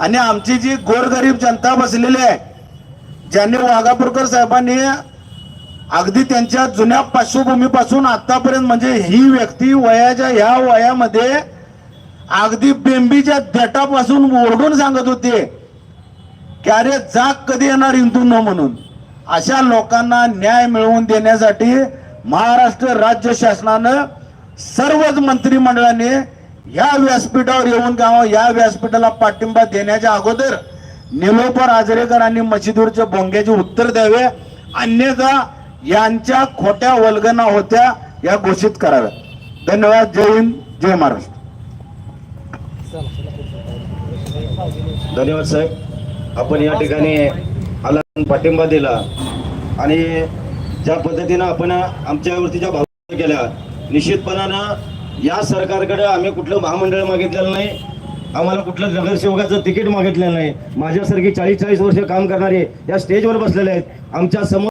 आणि आमची जी गोरगरीब जनता बसलेली आहे ज्यांनी वाघापूरकर साहेबांनी अगदी त्यांच्या जुन्या पार्श्वभूमीपासून आतापर्यंत म्हणजे ही व्यक्ती वयाच्या ह्या वयामध्ये अगदी बेंबीच्या देटापासून ओरडून सांगत होते की अरे जाग कधी येणार हिंदू न म्हणून. अशा लोकांना न्याय मिळवून देण्यासाठी महाराष्ट्र राज्य शासनानं सर्वच मंत्रिमंडळाने या व्यासपीठावर येऊन गाव या व्यासपीठाला पाठिंबा देण्याच्या अगोदर निलोपर आणि मशिदूरच्या बोंग्याचे उत्तर द्यावे. अन्यथा यांच्या खोट्या वल्गना होत्या या घोषित कराव्या. धन्यवाद. जय हिंद. जय महाराष्ट्र. धन्यवाद साहेब. आपण या ठिकाणी आला पाठिंबा दिला. आणि ज्या पद्धतीनं आपण आमच्यावरती ज्या भावना केल्या निश्चितपणानं या सरकारकडे आम्ही कुठलं महामंडळ मागितलेलं नाही. आम्हाला कुठलं नगरसेवकाचं तिकीट मागितलेलं नाही. माझ्यासारखी चाळीस चाळीस वर्ष काम करणारे या स्टेजवर बसलेले आहेत. आमच्यासमोर